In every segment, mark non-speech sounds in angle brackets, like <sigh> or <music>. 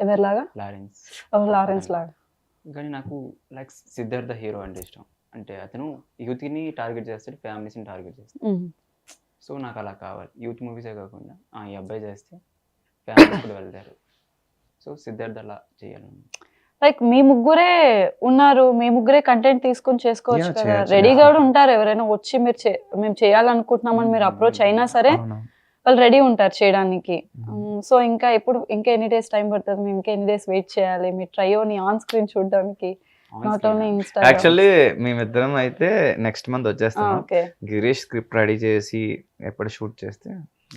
ఎవరిలాగా? Lawrence. ఓ Lawrence లాగా. కానీ నాకు లైక్ సిద్ధార్థ హీరో అంటే ఇష్టం. అంటే అతను యూత్ని టార్గెట్ చేస్తాడు ఫ్యామిలీస్ని టార్గెట్ చేస్తాడు. సో నాకు అలా కావాలి. యూత్ మూవీసే కాకుండా ఆ, ఈ అబ్బాయి చేస్తే ఫ్యామిలీస్ కూడా వెళ్తారు. సో సిద్ధార్థ అలా చేయాలని లైక్ మీ ముగ్గురే ఉన్నారు మీ ముగ్గురే కంటెంట్ తీసుకొని చేసుకోవచ్చు కదా. రెడీగా కూడా ఉంటారు ఎవరైనా వచ్చి మీరు చే- మేము చేయాలనుకుంటున్నామని మీరు అప్రోచ్ అయినా సరే. వాళ్ళు రెడీ ఉంటారు చేయడానికి. సో ఇంకా ఎప్పుడు ఇంకా ఎన్ని డేస్ టైం పడుతుంది? మేము ఇంకా ఎన్ని డేస్ వెయిట్ చేయాలి? మీ ట్రయోని ఆన్ స్క్రీన్ చూడడానికి నాట్ ఓన్లీ ఇన్స్టా యాక్చువల్లీ మేమిద్దరం అయితే నెక్స్ట్ మంత్ వచ్చేస్తాం ఓకే. గిరీష్ స్క్రిప్ట్ రెడీ చేసి ఎప్పుడు షూట్ చేస్తే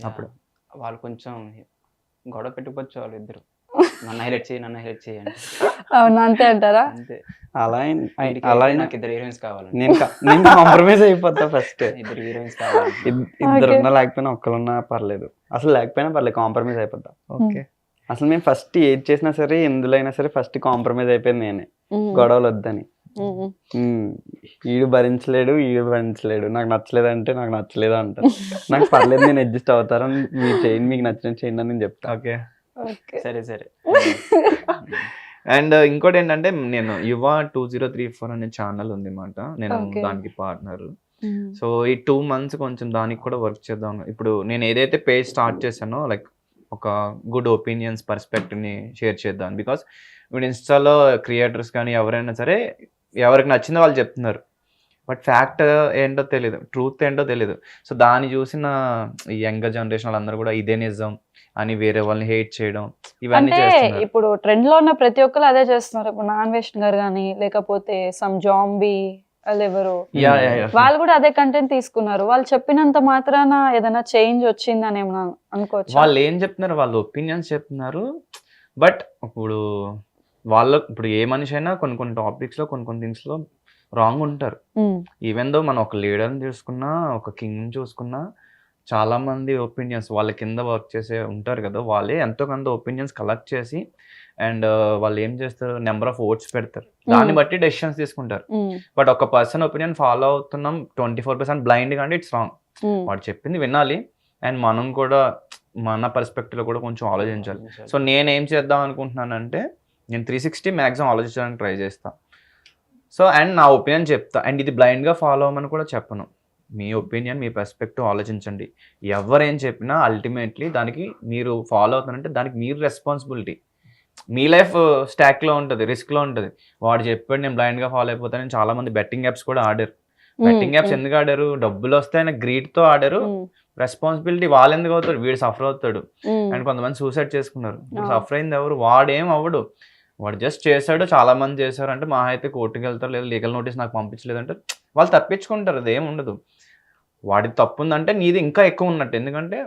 అప్పుడు. వాళ్ళు కొంచెం గొడవ పెట్టుకోవచ్చు వాళ్ళు ఇద్దరు <laughs> నన్ను హైలైట్ చేయి నన్ను హైలైట్ చేయి అంటే. అవును? అంతే అంటారా? అంతే. అలా అలా నాకు ఇద్దరు హీరోయిన్స్ కావాలండి నేను కా- నేను కాంప్రమైజ్ అయిపోతా ఫస్ట్ <laughs> ఇద్దరు హీరోయిన్స్ కావాలి. ఇద్దరు. ఉన్నా లేకపోయినా ఒక్కరున్నా పర్లేదు. అసలు లేకపోయినా పర్లేదు కాంప్రమైజ్ అయిపోతా. ఓకే అసలు మేము ఫస్ట్ ఏది చేసినా సరే ఎందులో అయినా సరే ఫస్ట్ కాంప్రమైజ్ అయిపోయింది నేనే. మ్మ్. గొడవలు వద్దని. ఉమ్, ఈడు భరించలేడు ఈడు భరించలేడు. నాకు నచ్చలేదు అంటే నాకు నచ్చలేదు అంటారు నాకు పర్లేదు నేను అడ్జస్ట్ అవుతారు మీరు చేయండి మీకు నచ్చిన చేయండి అని నేను చెప్తా. ఓకే ఓకే సరే సరే. <laughs> అండ్ ఇంకోటి ఏంటంటే నేను Yuva two zero three four అనే ఛానల్ ఉంది మాట నేను. దానికి పార్ట్నర్. సో ఈ టూ మంత్స్ కొంచెం దానికి కూడా వర్క్ చేద్దాం. ఇప్పుడు నేను ఏదైతే పేజ్ స్టార్ట్ చేశానో లైక్ ఒక గుడ్ ఒపీనియన్స్ పర్స్పెక్టివ్ని షేర్ చేద్దాం. బికాస్ ఇప్పుడు ఇన్స్టాలో క్రియేటర్స్ కానీ ఎవరైనా సరే ఎవరికి నచ్చిందో వాళ్ళు చెప్తున్నారు. బట్ ఫ్యాక్ట్ ఏంటో తెలియదు ట్రూత్ ఏంటో తెలియదు సో దాన్ని చూసిన ఈ యంగర్ జనరేషన్ వాళ్ళందరూ కూడా ఇదే నిజం అని వేరే వాళ్ళని హేట్ చేయడం ఇవన్నీ అంటే ఇప్పుడు ట్రెండ్లో ఉన్న ప్రతి ఒక్కరు అదే చేస్తున్నారు. ఇప్పుడు నాన్ వెస్ట్ గారు కానీ లేకపోతే సమ్ జాంబీ వాళ్ళు ఎవరు. వాళ్ళు కూడా అదే కంటెంట్ తీసుకున్నారు. వాళ్ళు చెప్పినంత మాత్రాన ఏదైనా చేంజ్ వచ్చిందని ఏమన్నా అనుకోవచ్చు? వాళ్ళు ఏం చెప్తున్నారు? వాళ్ళ ఒపీనియన్స్ చెప్తున్నారు. బట్ ఇప్పుడు వాళ్ళ ఇప్పుడు ఏ మనిషి అయినా కొన్ని కొన్ని టాపిక్స్లో కొన్ని కొన్ని థింగ్స్లో రాంగ్ ఉంటారు ఈవెన్ దో మనం ఒక లీడర్ని చూసుకున్నా ఒక కింగ్ చూసుకున్నా చాలా మంది ఒపీనియన్స్ వాళ్ళ కింద వర్క్ చేసే ఉంటారు కదా వాళ్ళే ఎంతో కొంత ఒపీనియన్స్ కలెక్ట్ చేసి అండ్ వాళ్ళు ఏం చేస్తారు? నెంబర్ ఆఫ్ ఓట్స్ పెడతారు. దాన్ని బట్టి డెసిషన్స్ తీసుకుంటారు. బట్ ఒక పర్సన్ ఒపీనియన్ ఫాలో అవుతున్నాం ట్వంటీ ఫోర్ పర్సెంట్ బ్లైండ్ అంటే ఇట్స్ రాంగ్ వాడు చెప్పింది వినాలి అండ్ మనం కూడా మన perspective లో కూడా కొంచెం ఆలోచించాలి. సో నేను ఏం చేద్దాం అనుకుంటున్నానంటే నేను త్రీ సిక్స్టీ మ్యాక్సిమం ఆలోచించడానికి ట్రై చేస్తా. సో అండ్ నా ఒపీనియన్ చెప్తా. అండ్ ఇది బ్లైండ్గా ఫాలో అవ్వమని కూడా చెప్పను. మీ ఒపీనియన్ మీ పర్స్పెక్టివ్ ఆలోచించండి. ఎవరేం చెప్పినా అల్టిమేట్లీ దానికి మీరు ఫాలో అవుతారంటే దానికి మీరు రెస్పాన్సిబిలిటీ మీ లైఫ్ స్టాక్లో ఉంటుంది రిస్క్లో ఉంటుంది. వాడు చెప్పాడు నేను బ్లైండ్గా ఫాలో అయిపోతానని చాలా మంది బెట్టింగ్ యాప్స్ కూడా ఆడారు. బెట్టింగ్ యాప్స్ ఎందుకు ఆడారు? డబ్బులు వస్తాయని గ్రీడ్తో ఆడారు. రెస్పాన్సిబిలిటీ వాళ్ళు ఎందుకు అవుతాడు వీడు సఫర్ అవుతాడు. అండ్ కొంతమంది సూసైడ్ చేసుకున్నారు. సఫర్ అయింది ఎవరు? వాడేం అవ్వడు. వాడు జస్ట్ చేశాడు చాలా మంది చేశారు. అంటే మా అయితే కోర్టుకి వెళ్తారు లేదా లీగల్ నోటీస్ నాకు పంపించలేదంటే వాళ్ళు తప్పించుకుంటారు అది ఏం ఉండదు. వాడి తప్పు ఉందంటే నీది ఇంకా ఎక్కువ ఉన్నట్టు. ఎందుకంటే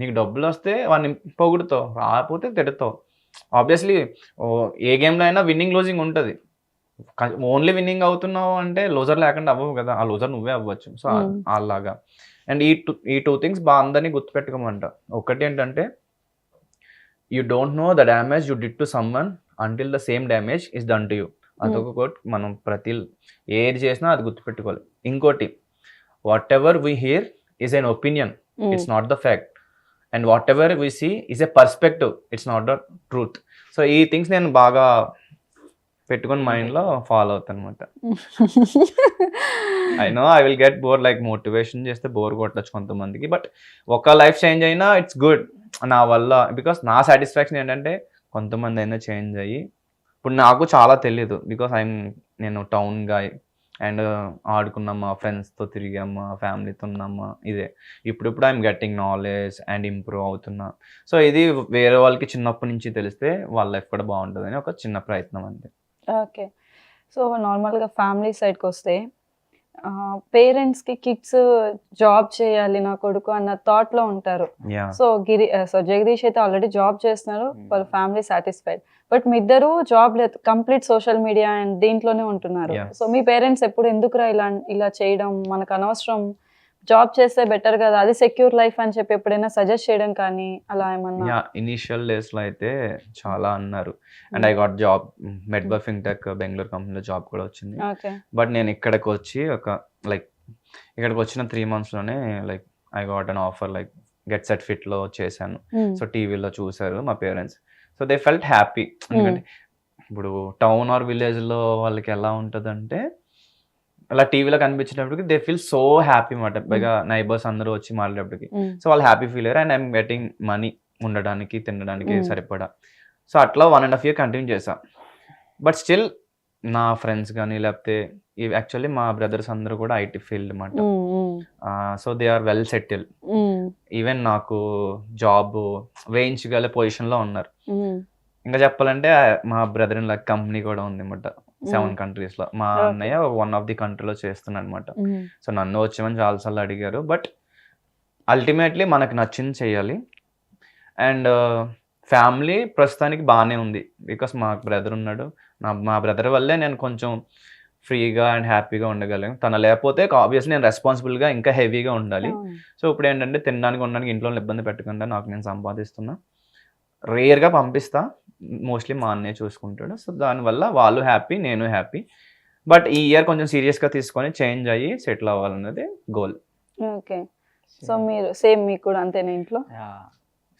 నీకు డబ్బులు వస్తే వాడిని పొగుడుతావు రాకపోతే తిడతావు. ఆబ్వియస్లీ ఏ గేమ్లో అయినా విన్నింగ్ లూజింగ్ ఉంటుంది. ఓన్లీ విన్నింగ్ అవుతున్నావు అంటే లూజర్ లేకుండా అవ్వవు కదా. ఆ లూజర్ నువ్వే అవ్వచ్చు. So Hmm. అలాగా అండ్ ఈ టూ ఈ టూ థింగ్స్ బాగా అందరినీ గుర్తుపెట్టుకోమంట. ఒకటి ఏంటంటే you don't know the damage you did to someone until the same damage is done to you అదొక కోట్ మనం ప్రతి ఏది చేసినా అది గుర్తుపెట్టుకోవాలి. ఇంకోటి whatever we hear is an opinion it's not the fact and whatever we see is a perspective it's not the truth so ఈ things నేను బాగా పెట్టుకొని మైండ్లో ఫాలో అవుతాను అనమాట I know I will get bore like motivation చేస్తే bore కొట్టచ్చు కొంతమందికి బట్ ఒక లైఫ్ చేంజ్ అయినా ఇట్స్ గుడ్ నా వల్ల బికాస్ నా సాటిస్ఫాక్షన్ ఏంటంటే కొంతమంది అయినా చేంజ్ అయ్యి ఇప్పుడు నాకు చాలా తెలియదు బికాస్ ఐఎమ్ నేను టౌన్ గాయ్ అండ్ uh, ఆడుకున్నామా ఫ్రెండ్స్తో తిరిగామా ఫ్యామిలీతో ఉన్నామా ఇదే. ఇప్పుడిప్పుడు I'm getting knowledge and improve అవుతున్నా. సో ఇది వేరే వాళ్ళకి చిన్నప్పటి నుంచి తెలిస్తే వాళ్ళ లైఫ్ కూడా బాగుంటుందని ఒక చిన్న ప్రయత్నం అంతే. ఓకే సో నార్మల్గా ఫ్యామిలీ సైడ్కి వస్తే పేరెంట్స్కి కిడ్స్ జాబ్ చేయాలి నా కొడుకు అన్న థాట్లో ఉంటారు. Yeah so Giri so Jagadish అయితే ఆల్రెడీ జాబ్ చేస్తున్నారు. Hmm. వాళ్ళ ఫ్యామిలీ సాటిస్ఫైడ్ బట్ మీ ఇద్దరు జాబ్ లేదు కంప్లీట్ సోషల్ మీడియా అండ్ దీంట్లోనే ఉంటున్నారు. సో మీ పేరెంట్స్ ఎప్పుడు ఎందుకురా ఇలా ఇలా చేయడం? మనకు అనవసరం. జాబ్ చేస్తే బెటర్ కదా అది సెక్యూర్ లైఫ్ అని చెప్పి ఎప్పుడైనా సజెస్ట్ చేయడం కానీ అలా ఏమన్నా? ఇనిషియల్ డేస్లో అయితే చాలా అన్నారు. అండ్ ఐ గాట్ జాబ్ మెడ్బర్ ఫిన్టెక్ బెంగళూరు కంపెనీలో జాబ్ కూడా వచ్చింది. బట్ నేను ఇక్కడికి వచ్చి ఒక లైక్ ఇక్కడికి వచ్చిన త్రీ లోనే like I got an offer like get set ఫిట్లో చేశాను సో టీవీలో చూసారు మా parents. So they felt happy. ఎందుకంటే ఇప్పుడు టౌన్ ఆర్ విలేజ్లో వాళ్ళకి ఎలా ఉంటదంటే అలా టీవీలో కనిపించినప్పటికి దే ఫీల్ సో హ్యాపీ మాట పైగా నైబర్స్ అందరూ వచ్చి మాట్లాడేటప్పటికి. సో వాళ్ళు హ్యాపీ ఫీల్ అయ్యారు. అండ్ ఐఎమ్ గెటింగ్ మనీ ఉండడానికి తినడానికి Mm. సరిపడా. సో అట్లా one and half year continue చేసా బట్ స్టిల్ నా ఫ్రెండ్స్ కానీ లేకపోతే యాక్చువల్లీ మా బ్రదర్స్ అందరూ కూడా ఐటీ ఫీల్డ్ అనమాట so they are well settle even నాకు జాబ్ వేయించగల పొజిషన్లో ఉన్నారు. ఉమ్, ఇంకా చెప్పాలంటే మా బ్రదర్ ఇన్ లక్ కంపెనీ కూడా ఉంది అనమాట సెవెన్ కంట్రీస్లో. మా. అన్నయ్య వన్ ఆఫ్ ది కంట్రీలో చేస్తున్నాడు అనమాట సో నన్ను వచ్చేమని చాలాసార్లు అడిగారు. బట్ అల్టిమేట్లీ మనకు నచ్చింది చేయాలి. అండ్ ఫ్యామిలీ ప్రస్తుతానికి బాగానే ఉంది. బికాస్ మా బ్రదర్ ఉన్నాడు. నా మా బ్రదర్ వల్లే నేను కొంచెం ఫ్రీగా అండ్ హ్యాపీగా ఉండగలను. తన లేకపోతే ఆబ్వియస్లీ నేను రెస్పాన్సిబుల్గా ఇంకా హెవీగా ఉండాలి. సో ఇప్పుడు ఏంటంటే తినడానికి ఉండడానికి ఇంట్లో ఇబ్బంది పెట్టకుండా నాకు నేను సంపాదిస్తున్నా. రేర్గా పంపిస్తా. మోస్ట్లీ మా అన్నయ్య చూసుకుంటాడు. సో దానివల్ల వాళ్ళు హ్యాపీ నేను హ్యాపీ బట్ ఈ ఇయర్ కొంచెం సీరియస్గా తీసుకొని చేంజ్ అయ్యి సెటిల్ అవ్వాలన్నది గోల్ ఓకే సో మీరు సేమ్ మీకు కూడా అంతేనా ఇంట్లో?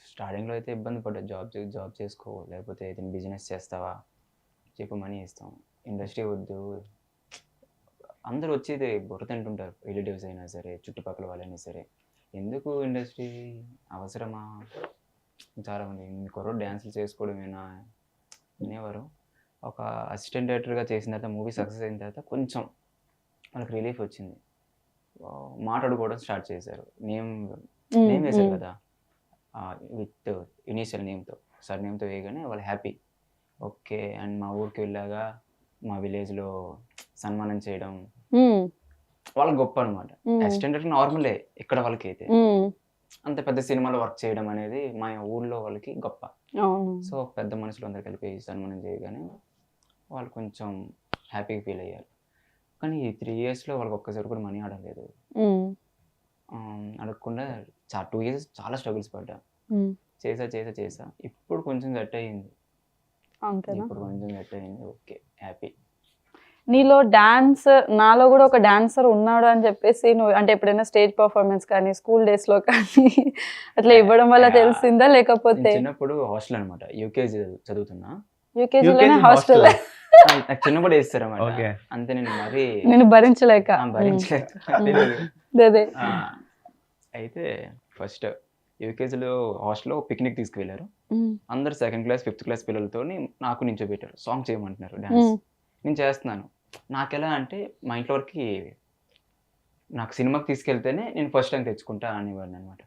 స్టార్టింగ్లో అయితే ఇబ్బంది పడ్డా. జాబ్ జాబ్ చేసుకో. లేకపోతే ఏదైనా బిజినెస్ చేస్తావా? చెప్పు మనీ ఇస్తాం. ఇండస్ట్రీ వద్దు. అందరూ వచ్చేది బుర్ర తింటుంటారు. రిలేటివ్స్ అయినా సరే చుట్టుపక్కల వాళ్ళైనా సరే. ఎందుకు ఇండస్ట్రీ అవసరమా? చాలామంది మీ కుర్రోడు డ్యాన్సులు చేసుకోవడమేనా? అనేవారు ఒక అసిస్టెంట్ డైరెక్టర్గా చేసిన తర్వాత మూవీ సక్సెస్ అయిన తర్వాత కొంచెం వాళ్ళకి రిలీఫ్ వచ్చింది. మాట్లాడుకోవడం స్టార్ట్ చేశారు. నేమ్ నేమ్ వేశారు కదా? విత్ ఇనీషియల్ నేమ్తో సర్ నేమ్తో వేయగానే వాళ్ళు హ్యాపీ ఓకే అండ్ మా ఊరికి వెళ్ళాగా మా విలేజ్లో సన్మానం చేయడం. వాళ్ళకి గొప్ప అనమాట అసిస్టెంట్ నార్మలే ఇక్కడ వాళ్ళకి అయితే అంత పెద్ద సినిమాలో వర్క్ చేయడం అనేది మా ఊళ్ళో వాళ్ళకి గొప్ప. సో పెద్ద మనుషులు అందరు కలిపి సన్మానం చేయగానే వాళ్ళు కొంచెం హ్యాపీగా ఫీల్ అయ్యారు. కానీ ఈ త్రీ ఇయర్స్లో వాళ్ళకి ఒక్కసారి కూడా మనీ ఆడలేదు అడగకుండా చా టూ ఇయర్స్ చాలా స్ట్రగుల్స్ పడ్డా. చేసా చేసా చేసా. ఇప్పుడు కొంచెం సెట్ అయ్యింది. ఇప్పుడు కొంచెం సెట్ అయ్యింది. Okay happy. నీలో డాన్స్ నాలో కూడా ఒక డాన్సర్ ఉన్నాడు అని చెప్పేసి నువ్వు అంటే ఎప్పుడైనా స్టేజ్ పర్ఫార్మెన్స్ కానీ స్కూల్ డేస్లో కానీ అట్లా ఇవ్వడం వల్ల. తెలిసిందా? లేకపోతే? చిన్నప్పుడు హాస్టల్ అనమాట యూకేజీ చదువుతున్నా. యూకేజీలోనే హాస్టల్. నాకు చిన్నప్పుడు వేస్తారు. అంతే నేను మరి నేను భరించలేక. ఆ, భరించలేక. అయితే ఫస్ట్ యూకేజీలో హాస్టల్లో పిక్నిక్ తీసుకువెళ్ళారు. అందరు సెకండ్ క్లాస్ ఫిఫ్త్ క్లాస్ పిల్లలతో నాకు నించోబెట్టారు. సాంగ్ చేయమంటున్నారు డ్యాన్స్ ఉమ్, నేను చేస్తున్నాను. నాకు ఎలా అంటే మా ఇంట్లో వరకు నాకు సినిమాకి తీసుకెళ్తేనే నేను ఫస్ట్ టైం తెచ్చుకుంటా అనేవాడిని అనమాట.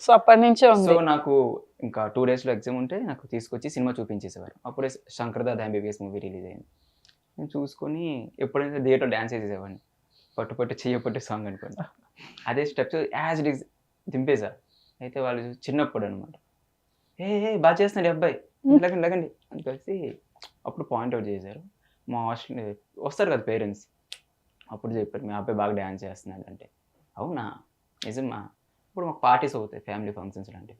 సో అప్పటి నుంచే సో నాకు ఇంకా టూ డేస్లో ఎగ్జామ్ ఉంటే నాకు తీసుకొచ్చి సినిమా చూపించేసేవారు. అప్పుడే శంకర్దాద్ ఎంబీబీఎస్ మూవీ రిలీజ్ అయింది. నేను చూసుకొని ఎప్పుడైనా థియేటర్ డ్యాన్స్ చేసేసేవాడిని. పట్టు పట్టు చెయ్య పట్టు సాంగ్ అనుకోండి. అదే స్టెప్స్ యాజ్ ఇట్ ఈస్ దింపేశా. అయితే వాళ్ళు చిన్నప్పుడు అనమాట ఏ బాగా చేస్తున్నాడు అబ్బాయి. లగండి లగండి. అని కలిసి అప్పుడు పాయింట్ అవుట్ చేశారు. మా హాస్టల్ వస్తారు కదా పేరెంట్స్. అప్పుడు చెప్పారు మీ అబ్బాయి బాగా డ్యాన్స్ చేస్తున్నాడు అంటే. అవునా? నిజమా? ఇప్పుడు మాకు పార్టీస్ అవుతాయి ఫ్యామిలీ ఫంక్షన్స్ లాంటివి.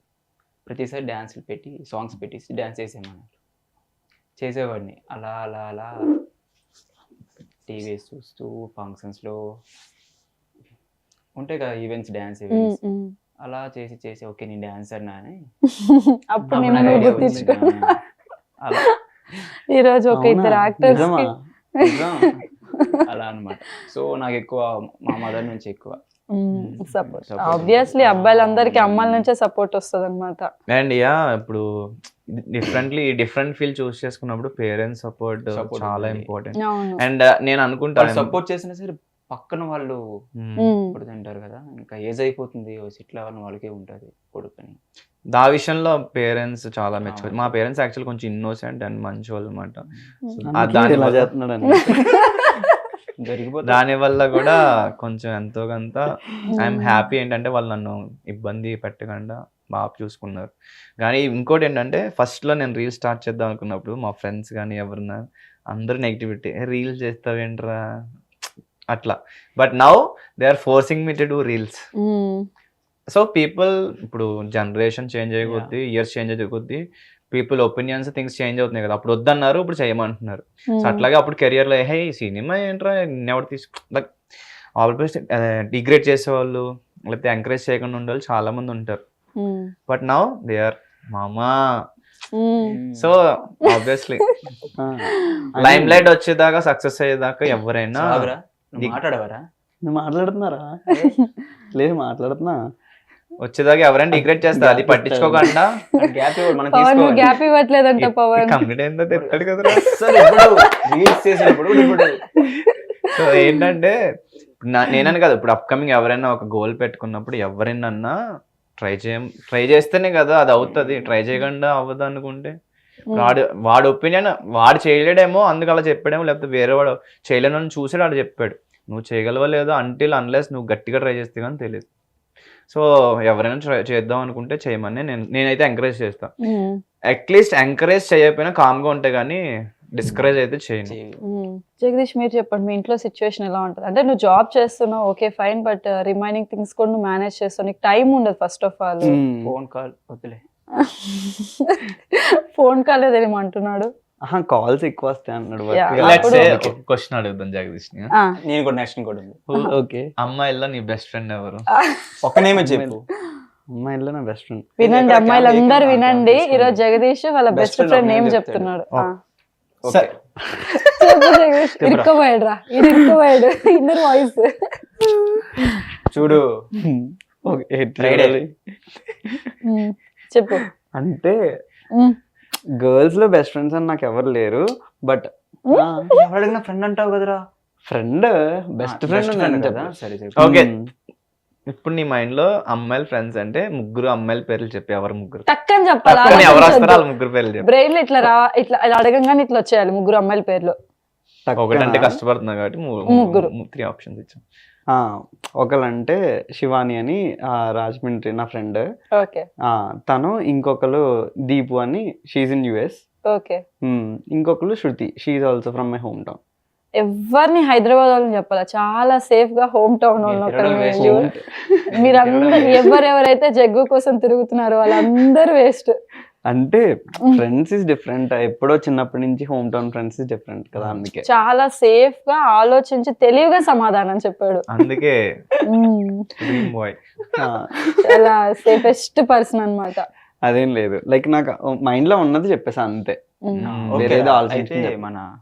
ప్రతిసారి డ్యాన్స్లు పెట్టి సాంగ్స్ పెట్టేసి డ్యాన్స్ చేసేయమన్నారు. చేసేవాడిని. అలా అలా అలా. టీవీ చూస్తూ ఫంక్షన్స్లో ఉంటాయి కదా ఈవెంట్స్ డ్యాన్స్ ఈవెంట్స్. అలా చేసి చేసి ఓకే నేను డాన్సర్ నా అని. <laughs> అలా. ఈ రోజు ఒక? ఇద్దరు యాక్టర్స్. అలా అన్నమాట. సో నాకు ఎక్కువ మా మదర్ నుంచి ఎక్కువ. సపోర్ట్. ఆబ్వియస్లీ అబ్బాయిలందరికీ అమ్మాయిల నుంచే సపోర్ట్ వస్తుంది అనమాట అండ్ యా ఇప్పుడు డిఫరెంట్లీ డిఫరెంట్ ఫీల్ చూస్ చేసుకున్నప్పుడు పేరెంట్స్ సపోర్ట్ చాలా. ఇంపార్టెంట్ అండ్ నేను అనుకుంటా వాళ్ళు సపోర్ట్ చేసినా సరే పక్కన వాళ్ళు మ్మ్. ఉమ్, పడుతుంటారు కదా ఇంకా ఏజ్ అయిపోతుంది సెటిల్ అవ్వాలని వాళ్ళకే ఉంటుంది కొడుకుని. ఆ విషయంలో పేరెంట్స్ చాలా మెచ్చుకోవచ్చు మా పేరెంట్స్ యాక్చువల్ కొంచెం ఇన్నోసెంట్ అండ్ మంచి వాళ్ళు అనమాట వల్ల- <laughs> దాని వల్ల కూడా <laughs> కొంచెం ఎంతో కొంత ఐఎమ్ హ్యాపీ ఏంటంటే వాళ్ళు నన్ను ఇబ్బంది పెట్టకుండా బాగా చూసుకున్నారు. కానీ ఇంకోటి ఏంటంటే ఫస్ట్లో నేను రీల్ స్టార్ట్ చేద్దాం అనుకున్నప్పుడు మా ఫ్రెండ్స్ కానీ ఎవరన్నా అందరూ నెగిటివిటీ రీల్ చేస్తావేంట్రా? అట్లా. But now they are forcing me to do reels so people ఇప్పుడు జనరేషన్ చేంజ్ అయ్యే కొద్దీ ఇయర్స్ చేంజ్ అయ్యే కొద్దీ పీపుల్ ఒపీనియన్స్ థింగ్స్ చేంజ్ అవుతున్నాయి కదా. అప్పుడు వద్దన్నారు ఇప్పుడు చేయమంటున్నారు. సో ఉమ్, అట్లాగే అప్పుడు కెరియర్లో హే సినిమా ఏంట్రా? ఎవరు తీసుకు లైక్ ఆల్వేస్ డిగ్రేడ్ చేసేవాళ్ళు లేకపోతే ఎంకరేజ్ చేయకుండా ఉండేవాళ్ళు చాలా మంది ఉంటారు బట్ నౌ దే ఆర్ మామా. సో ఆబ్వియస్లీ లైమ్ లైట్ వచ్చేదాకా సక్సెస్ అయ్యేదాకా ఎవరైనా మాట్లాడవరా? నువ్వు మాట్లాడుతున్నారా? లేదు మాట్లాడుతున్నా. వచ్చేదాకా ఎవరైనా డిగ్రేడ్ చేస్తారు అది పట్టించుకోకుండా. గ్యాప్ మనం తీసుకోవాలి. గ్యాప్ ఇవ్వట్లేదంట పవన్. అసలు ఎప్పుడు రీల్స్ చేసినప్పుడు ఇప్పుడు సో ఏంటంటే నేనని కాదు ఇప్పుడు అప్కమింగ్ ఎవరైనా ఒక గోల్ పెట్టుకున్నప్పుడు ఎవరైనా ట్రై చేయ ట్రై చేస్తేనే కదా అది అవుతుంది. ట్రై చేయకుండా అవ్వదు అనుకుంటే. వాడు వాడు ఒపీనియన్ వాడు చేయలేడేమో అందుకు అలా చెప్పాడేమో లేకపోతే వేరే వాడు చేయలేనని చూసాడు వాడు చెప్పాడు. నువ్వు చేయగలవో లేదో అంటిల్ అన్లెస్ నువ్వు గట్టిగా ట్రై చేస్తే కానీ తెలియదు సో ఎవరైనా ట్రై చేద్దాం అనుకుంటే చేయమని నేను నేనైతే ఎంకరేజ్ చేస్తాను అట్లీస్ట్ ఎంకరేజ్ చేయకపోయినా కామ్గా ఉంటే కానీ డిస్కరేజ్ అయితే చేయను. ఉమ్. జగదీష్ మీరు చెప్పండి మీ ఇంట్లో సిచ్యువేషన్ ఎలా ఉంటుంది? అంటే నువ్వు జాబ్ చేస్తున్నావు okay fine but remaining things కూడా నువ్వు మేనేజ్ చేస్తావు నీకు టైం ఉండదు first of all. Phone call వద్దులే. <laughs> ఫోన్ కాలేదు ఏమంటున్నాడు ఆహా కాల్స్ ఎక్కువ వస్తాయి అన్నాడు క్వశ్చన్ అడుగుదాం జగదీష్ని. ఆ, నేను కూడా నెక్స్ట్ కూడా ఉంది. ఓకే. అమ్మాయిల్లో నీ బెస్ట్ ఫ్రెండ్ ఎవరు? ఒక్క నేమే చెప్పు. అమ్మాయిలో. నా బెస్ట్ ఫ్రెండ్ వినండి అమ్మాయిలు అందరు? వినండి. ఈరోజు జగదీష్ వాళ్ళ బెస్ట్ ఫ్రెండ్ ఒక నేమ్ చెప్తున్నాడు. ఇరుక్కోపోయాడు రా. ఇది ఇరుక్కోపోయాడు. ఇన్నర్ వాయిస్ చూడు. Okay Friday. చెప్పు. అంటే ఉమ్, గర్ల్స్లో బెస్ట్ ఫ్రెండ్స్ అని నాకు ఎవరు లేరు బట్ ఎవరు అడిగిన ఫ్రెండ్ అంటావు కదరా? Friend best friend Okay. ఇప్పుడు నీ మైండ్లో అమ్మాయిల ఫ్రెండ్స్ అంటే ముగ్గురు అమ్మాయిల పేర్లు చెప్పి ఎవరు ముగ్గురు? టక్కని ఎవరు వస్తారో? చెప్పాలి వాళ్ళ ముగ్గురు పేర్లు చెప్పి. బ్రెయిన్లో ఇట్లా రా ఇట్లా ఇలా అడగంగానే ఇట్లా వచ్చేయాలి ముగ్గురు అమ్మాయిల పేర్లు. ఒకటంటే కష్టపడుతున్నా కాబట్టి ముగ్గురు. త్రీ ఆప్షన్స్ ఇచ్చాం. ఒకళ్ళంటే శివాని అని ఆ, రాజమండ్రి నా ఫ్రెండ్ ఓకే. తను ఇంకొకరు దీపు అని షీజ్ ఇన్ యుఎస్ ఓకే. ఇంకొకరు Shruti she also from my hometown ఎవరిని హైదరాబాద్ వాళ్ళని చెప్పాలా? చాలా సేఫ్గా హోమ్ టౌన్ మీరు వాళ్ళు waste. మీరందరూ ఎవరెవరైతే జగ్గు కోసం తిరుగుతున్నారో వాళ్ళందరూ వేస్ట్ అంటే ఫ్రెండ్స్ ఇస్ డిఫరెంట్ ఎప్పుడో చిన్నప్పటి నుంచి home town friends is different కదా అందుకే. చాలా సేఫ్గా ఆలోచించి తెలివిగా సమాధానం చెప్పాడు. అందుకే. బాయ్ చాలా సేఫెస్ట్ పర్సన్ అన్నమాట. అదేం లేదు. లైక్ నాకు మైండ్లో ఉన్నది చెప్పేసా అంతే. వేరేదో. ఆలోచించి. మన